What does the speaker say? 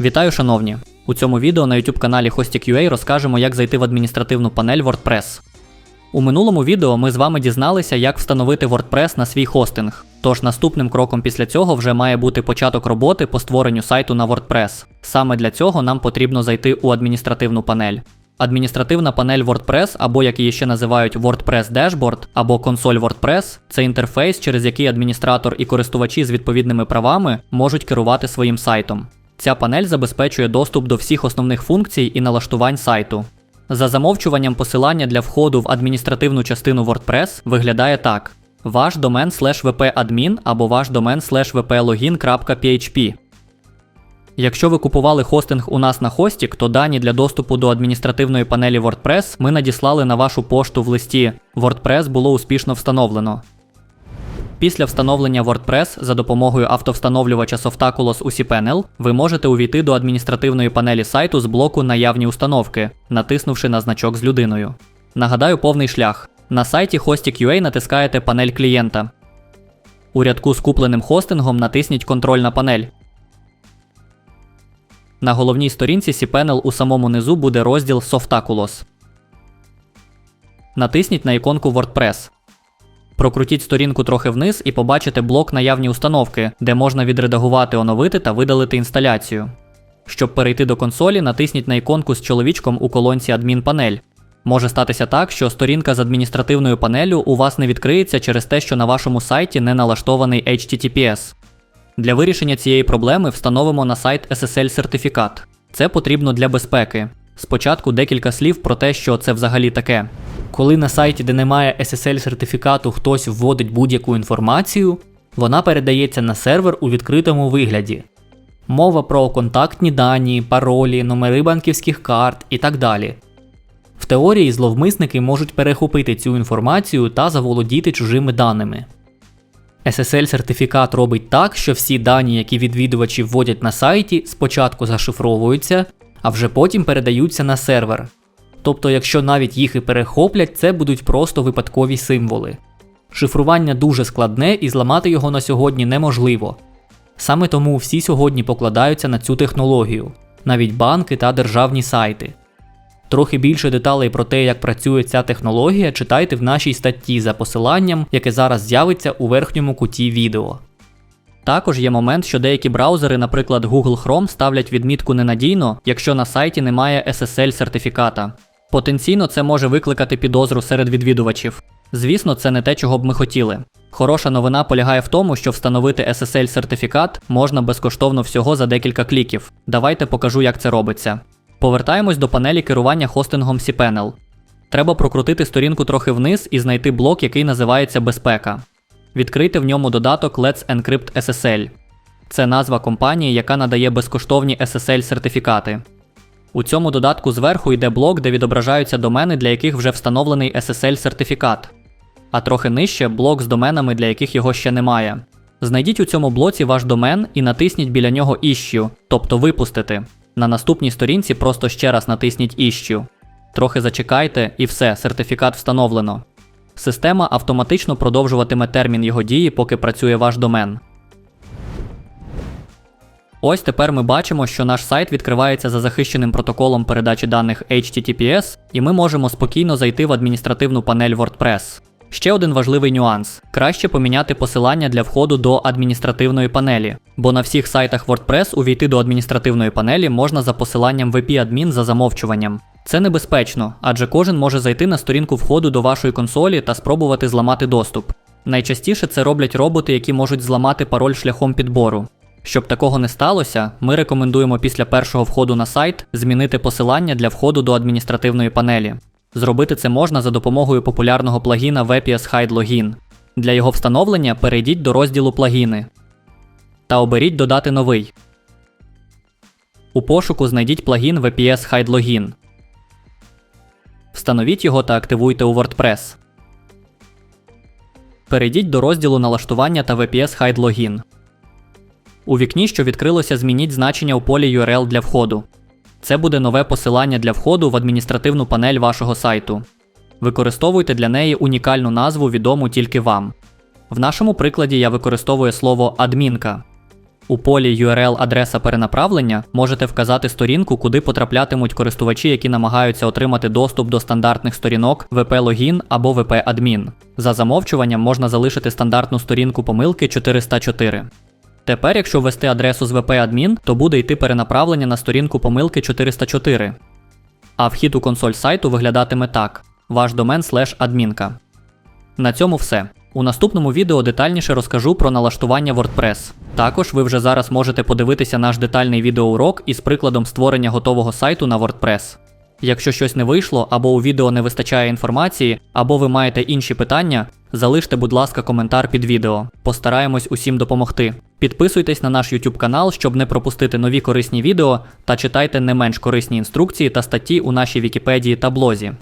Вітаю, шановні! У цьому відео на YouTube каналі Hostik.ua розкажемо, як зайти в адміністративну панель WordPress. У минулому відео ми з вами дізналися, як встановити WordPress на свій хостинг. Тож наступним кроком після цього вже має бути початок роботи по створенню сайту на WordPress. Саме для цього нам потрібно зайти у адміністративну панель. Адміністративна панель WordPress, або як її ще називають WordPress Dashboard, або консоль WordPress це інтерфейс, через який адміністратор і користувачі з відповідними правами можуть керувати своїм сайтом. Ця панель забезпечує доступ до всіх основних функцій і налаштувань сайту. За замовчуванням посилання для входу в адміністративну частину WordPress виглядає так: ваш домен vp-admin або ваш домен vp-login.php. Якщо ви купували хостинг у нас на Hostik, то дані для доступу до адміністративної панелі WordPress ми надіслали на вашу пошту в листі WordPress було успішно встановлено. Після встановлення WordPress за допомогою автовстановлювача Softaculos у cPanel ви можете увійти до адміністративної панелі сайту з блоку Наявні установки, натиснувши на значок з людиною. Нагадаю повний шлях. На сайті Hostik.ua натискаєте панель клієнта. У рядку з купленим хостингом натисніть Контрольна панель. На головній сторінці cPanel у самому низу буде розділ Softaculos. Натисніть на іконку WordPress. Прокрутіть сторінку трохи вниз і побачите блок наявні установки, де можна відредагувати, оновити та видалити інсталяцію. Щоб перейти до консолі, натисніть на іконку з чоловічком у колонці Адмінпанель. Може статися так, що сторінка з адміністративною панелю у вас не відкриється через те, що на вашому сайті не налаштований HTTPS. Для вирішення цієї проблеми встановимо на сайт SSL-сертифікат. Це потрібно для безпеки. Спочатку декілька слів про те, що це взагалі таке. Коли на сайті, де немає SSL-сертифікату, хтось вводить будь-яку інформацію, вона передається на сервер у відкритому вигляді. Мова про контактні дані, паролі, номери банківських карт і так далі. В теорії зловмисники можуть перехопити цю інформацію та заволодіти чужими даними. SSL-сертифікат робить так, що всі дані, які відвідувачі вводять на сайті, спочатку зашифровуються, а вже потім передаються на сервер. Тобто, якщо навіть їх і перехоплять, це будуть просто випадкові символи. Шифрування дуже складне і зламати його на сьогодні неможливо. Саме тому всі сьогодні покладаються на цю технологію, навіть банки та державні сайти. Трохи більше деталей про те, як працює ця технологія, читайте в нашій статті за посиланням, яке зараз з'явиться у верхньому куті відео. Також є момент, що деякі браузери, наприклад Google Chrome, ставлять відмітку ненадійно, якщо на сайті немає SSL-сертифіката. Потенційно це може викликати підозру серед відвідувачів. Звісно, це не те, чого б ми хотіли. Хороша новина полягає в тому, що встановити SSL-сертифікат можна безкоштовно всього за декілька кліків. Давайте покажу, як це робиться. Повертаємось до панелі керування хостингом cPanel. Треба прокрутити сторінку трохи вниз і знайти блок, який називається Безпека. Відкрийте в ньому додаток Let's Encrypt SSL. Це назва компанії, яка надає безкоштовні SSL-сертифікати. У цьому додатку зверху йде блок, де відображаються домени, для яких вже встановлений SSL-сертифікат, а трохи нижче блок з доменами, для яких його ще немає. Знайдіть у цьому блоці ваш домен і натисніть біля нього Issue, тобто випустити. На наступній сторінці просто ще раз натисніть Issue. Трохи зачекайте і все, сертифікат встановлено. Система автоматично продовжуватиме термін його дії, поки працює ваш домен. Ось тепер ми бачимо, що наш сайт відкривається за захищеним протоколом передачі даних HTTPS, і ми можемо спокійно зайти в адміністративну панель WordPress. Ще один важливий нюанс: краще поміняти посилання для входу до адміністративної панелі, бо на всіх сайтах WordPress увійти до адміністративної панелі можна за посиланням VP-адмін за замовчуванням. Це небезпечно, адже кожен може зайти на сторінку входу до вашої консолі та спробувати зламати доступ. Найчастіше це роблять роботи, які можуть зламати пароль шляхом підбору. Щоб такого не сталося, ми рекомендуємо після першого входу на сайт змінити посилання для входу до адміністративної панелі. Зробити це можна за допомогою популярного плагіна VPS Hide Login. Для його встановлення перейдіть до розділу Плагіни та оберіть Додати новий. У пошуку знайдіть плагін VPS Hide Login. Встановіть його та активуйте у WordPress. Перейдіть до розділу Налаштування та VPS Hide Login. У вікні, що відкрилося, змініть значення у полі URL для входу. Це буде нове посилання для входу в адміністративну панель вашого сайту. Використовуйте для неї унікальну назву, відому тільки вам. В нашому прикладі я використовую слово адмінка. У полі URL адреса перенаправлення можете вказати сторінку, куди потраплятимуть користувачі, які намагаються отримати доступ до стандартних сторінок VP-логін або VP-адмін. За замовчуванням можна залишити стандартну сторінку помилки 404. Тепер, якщо ввести адресу з VP-адмін, то буде йти перенаправлення на сторінку помилки 404. А вхід у консоль сайту виглядатиме так: ваш домен адмінка. На цьому все. У наступному відео детальніше розкажу про налаштування WordPress. Також ви вже зараз можете подивитися наш детальний відеоурок із прикладом створення готового сайту на WordPress. Якщо щось не вийшло, або у відео не вистачає інформації, або ви маєте інші питання, залиште, будь ласка, коментар під відео. Постараємось усім допомогти. Підписуйтесь на наш YouTube канал, щоб не пропустити нові корисні відео, та читайте не менш корисні інструкції та статті у нашій Вікіпедії та блозі.